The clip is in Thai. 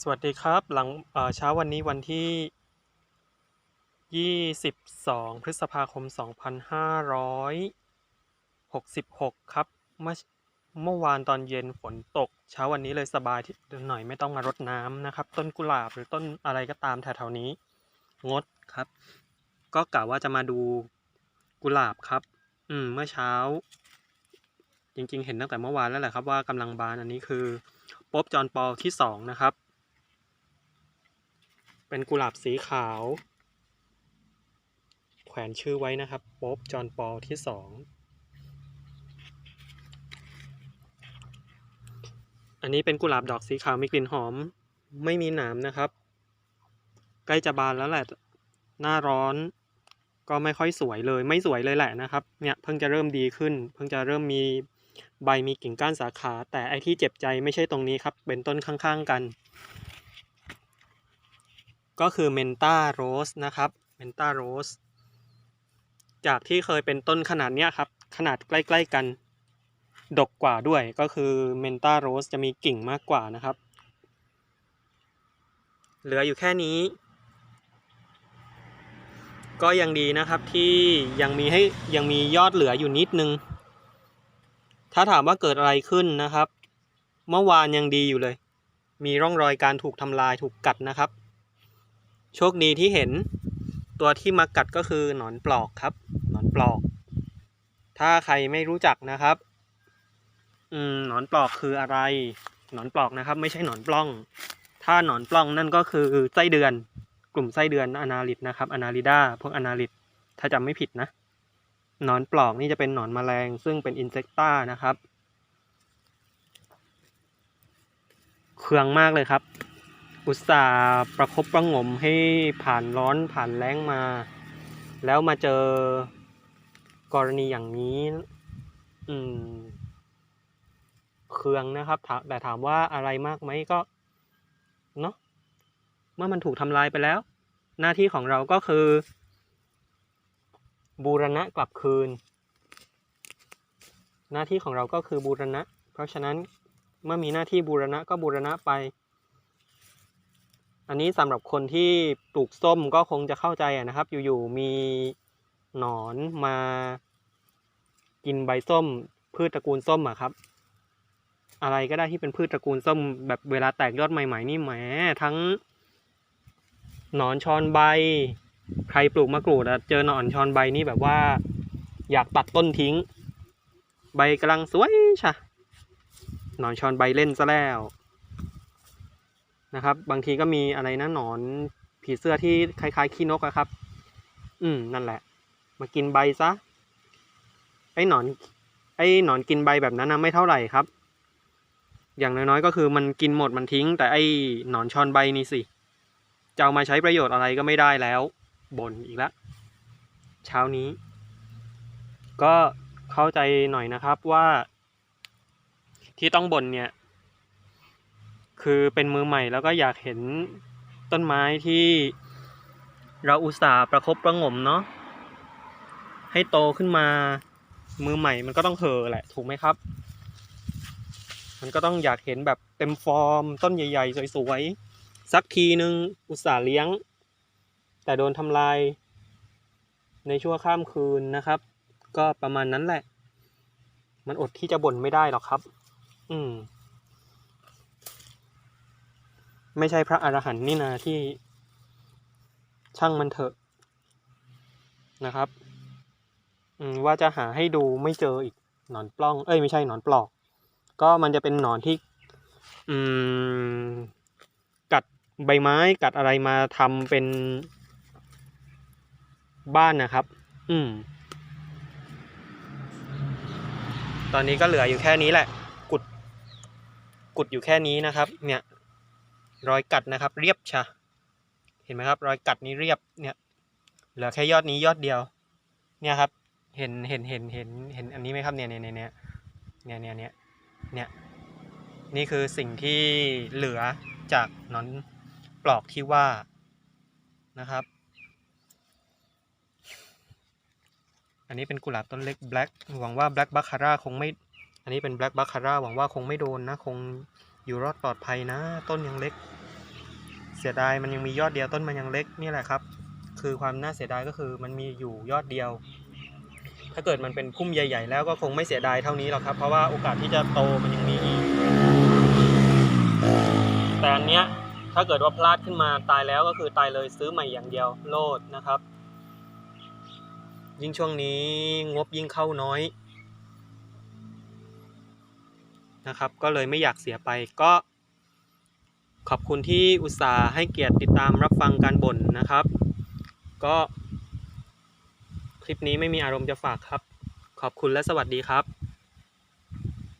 สวัสดีครับ หลังเช้าวันนี้วันที่ 22 พฤษภาคม 2566 ครับ เมื่อเมื่อวานตอนเย็นฝนตก เช้าวันนี้เลยสบายที่หน่อยไม่ต้องมารดน้ำนะครับ ต้นกุหลาบหรือต้นอะไรก็ตามแถวๆนี้ งดครับ ก็กะว่าจะมาดูกุหลาบครับ อืม เมื่อเช้า จริงๆ เห็นตั้งแต่เมื่อวานแล้วแหละครับว่ากำลังบานอันนี้คือป๊บจอนปอที่สองนะครับ เป็นกุหลาบสีขาว แขวนชื่อไว้นะครับโป๊บจอนปอที่สองอันนี้เป็นกุหลาบดอกสีขาวมีกลิ่นหอม ไม่มีหนามนะครับ ใกล้จะบานแล้วแหละ หน้าร้อน ก็ไม่ค่อยสวยเลย ไม่สวยเลยแหละนะครับ เนี่ยเพิ่งจะเริ่มดีขึ้น เพิ่งจะเริ่มมีใบมีกิ่งก้านสาขา แต่ไอที่เจ็บใจไม่ใช่ตรงนี้ครับ เป็นต้นข้างๆกัน ก็คือเมนตาโรสนะครับเมนตาโรสจากที่เคยเป็นต้นขนาดเนี้ยครับ ขนาดใกล้ๆกัน ดกกว่าด้วยก็คือเมนตาโรสจะมีกิ่งมากกว่านะครับ เหลืออยู่แค่นี้ ก็ยังดีนะครับที่ยังมีให้ยังมียอดเหลืออยู่นิดนึง ถ้าถามว่าเกิดอะไรขึ้นนะครับ เมื่อวานยังดีอยู่เลย มีร่องรอยการถูกทำลายถูกกัดนะครับ โชคดีที่เห็นตัวที่มากัดก็คือหนอนปลอกครับหนอนปลอก ถ้าใครไม่รู้จักนะครับ อืมหนอนปลอกคืออะไร หนอนปลอกนะครับ ไม่ใช่หนอนปล้อง ถ้าหนอนปล้องนั่นก็คือไส้เดือน กลุ่มไส้เดือนอนาลิดนะครับอนาลิดาพวกอนาลิดถ้าจำไม่ผิดนะหนอนปลอกนี่จะเป็นหนอนแมลง ซึ่งเป็นอินเซกต้านะครับ เคืองมากเลยครับ อุตส่าห์ประคบประงมให้ผ่านร้อนผ่านแล้งมา แล้วมาเจอกรณีอย่างนี้ อืมเคืองนะครับ แต่ถามว่าอะไรมากไหมก็ เนาะเมื่อมันถูกทำลายไปแล้ว หน้าที่ของเราก็คือ บูรณะกลับคืน หน้าที่ของเราก็คือบูรณะ เพราะฉะนั้นเมื่อมีหน้าที่บูรณะก็บูรณะไป อันนี้สำหรับคนที่ปลูกส้มก็คงจะเข้าใจนะครับ อยู่ๆมีหนอนมากินใบส้ม พืชตระกูลส้มอะครับ อะไรก็ได้ที่เป็นพืชตระกูลส้ม แบบเวลาแตกยอดใหม่ ๆ นี่แหมทั้งหนอนชอนใบ ใครปลูกมะกรูดเจอหนอนชอนใบนี่แบบว่า อยากตัดต้นทิ้ง ใบกำลังสวยชะหนอนชอนใบเล่นซะแล้ว นะครับ บางทีก็มีอะไรนะหนอนผีเสื้อที่คล้ายๆขี้นกอะครับ อืมนั่นแหละ มากินใบซะ ไอ้หนอน ไอ้หนอนกินใบแบบนั้นนะไม่เท่าไหร่ครับ อย่างน้อยๆก็คือมันกินหมดมันทิ้ง แต่ไอ้หนอนชอนใบนี่สิจะเอามาใช้ประโยชน์อะไรก็ไม่ได้แล้วบ่นอีกแล้วเช้านี้ ก็เข้าใจหน่อยนะครับว่าที่ต้องบ่นเนี่ย คือเป็นมือใหม่แล้วก็อยากเห็นต้นไม้ที่เราอุตส่าห์ประคบประงมเนาะให้โตขึ้นมา มือใหม่มันก็ต้องเห่อแหละถูกไหมครับ มันก็ต้องอยากเห็นแบบเต็มฟอร์ม ต้นใหญ่ ๆ สวยๆสักทีนึงอุตส่าห์เลี้ยง แต่โดนทำลาย ในชั่วข้ามคืนนะครับ ก็ประมาณนั้นแหละ มันอดที่จะบ่นไม่ได้หรอกครับ อืม ไม่ใช่พระอรหันต์นี่นาที่ช่างมันเถอะนะครับว่าจะหาให้ดูไม่เจออีกหนอนปล้อง เอ้ยไม่ใช่หนอนปลอก ก็มันจะเป็นหนอนที่อืมกัดใบไม้กัดอะไรมาทำเป็นบ้านนะครับ อืม ตอนนี้ก็เหลืออยู่แค่นี้แหละ กุด กุดอยู่แค่นี้นะครับ เนี่ย รอยกัดนะครับ เรียบชะเห็นไหมครับ รอยกัดนี้เรียบเนี่ยเหลือแค่ยอดนี้ยอดเดียว เนี่ยครับ เห็นเห็นเห็นเห็นเห็นอันนี้ไหมครับเนี่ยเนี่ยเนี่ยเนี่ยเนี่ยเนี่ยเนี่ยเนี่ยนี่คือสิ่งที่เหลือจากนอนปลอกที่ว่านะครับ อันนี้เป็นกุหลาบต้นเล็ก black หวังว่า black baccarat คงไม่ อันนี้เป็น black baccarat หวังว่าคงไม่โดนนะคง อยู่รอดปลอดภัยนะ ต้นยังเล็ก เสียดายมันยังมียอดเดียวต้นมันยังเล็กนี่แหละครับ คือความน่าเสียดายก็คือมันมีอยู่ยอดเดียว ถ้าเกิดมันเป็นพุ่มใหญ่ ๆ แล้วก็คงไม่เสียดายเท่านี้หรอกครับ เพราะว่าโอกาสที่จะโตมันยังมีอีกแต่อันเนี้ยถ้าเกิดว่าพลาดขึ้นมาตายแล้วก็คือตายเลยซื้อใหม่อย่างเดียวโลดนะครับ ยิ่งช่วงนี้งบยิ่งเข้าน้อย นะครับ ก็เลยไม่อยากเสียไปก็ ขอบคุณที่อุตส่าห์ให้เกียรติติดตามรับฟังการบ่นนะครับ ก็คลิปนี้ไม่มีอารมณ์จะฝากครับ ขอบคุณและสวัสดีครับ